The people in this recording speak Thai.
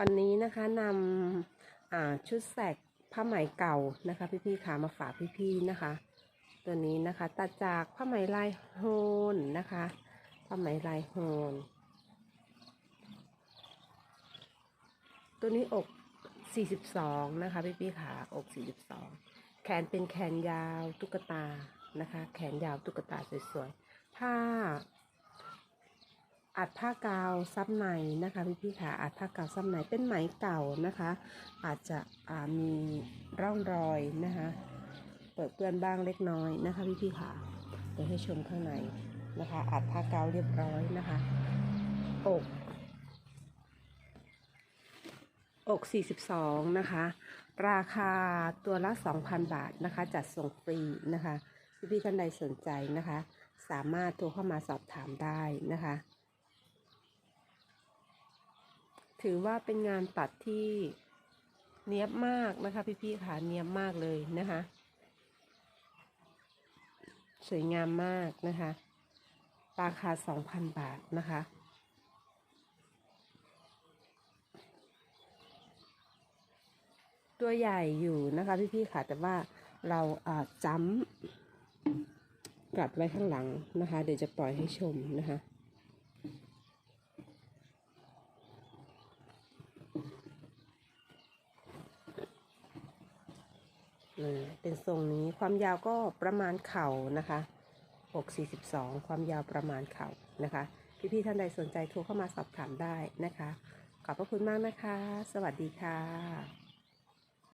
วันนี้นะคะนำชุดแสกผ้าไหมเก่านะคะพี่ๆขามาฝากพี่ๆนะคะ ตัวนี้นะคะตัดจากผ้าไหมลายโฮนนะคะผ้าไหมลายโฮนตัวนี้อก 42 นะคะพี่ๆขาอก 42 แขนเป็นแขนยาวตุ๊กตานะคะ แขนยาวตุ๊กตาสวยๆผ้า อัดผ้ากาวซับในนะคะพี่พี่ค่ะอัดผ้ากาวซับในเป็นไหมเก่านะคะ อาจจะมีร่องรอยนะคะเปิดเปื้อนบ้างเล็กน้อยนะคะพี่พี่ค่ะเดี๋ยวให้ชมข้างในนะคะอัดผ้ากาวเรียบร้อยนะคะอกอก 42 นะคะ ราคาตัวละ 2,000 บาทนะคะ จัดส่งฟรีนะคะ พี่พี่ๆท่านใดสนใจนะคะ สามารถโทรเข้ามาสอบถามได้นะคะ ถือว่าเป็นงานตัดที่เนียบมากนะคะ พี่ๆค่ะเนียบมากเลยนะคะ สวยงามมากนะคะ ราคา 2,000 บาทนะคะตัวใหญ่อยู่นะคะพี่ๆค่ะ แต่ว่าเราอ่าจ้ำกัดไว้ข้างหลังนะคะ เดี๋ยวจะปล่อยให้ชมนะคะ เป็นทรงนี้ความยาวก็ประมาณเข่านะคะอก42 ความยาวประมาณเข่านะคะ พี่ๆท่านใดสนใจโทรเข้ามาสอบถามได้นะคะ ขอบพระคุณมากนะคะ สวัสดีค่ะ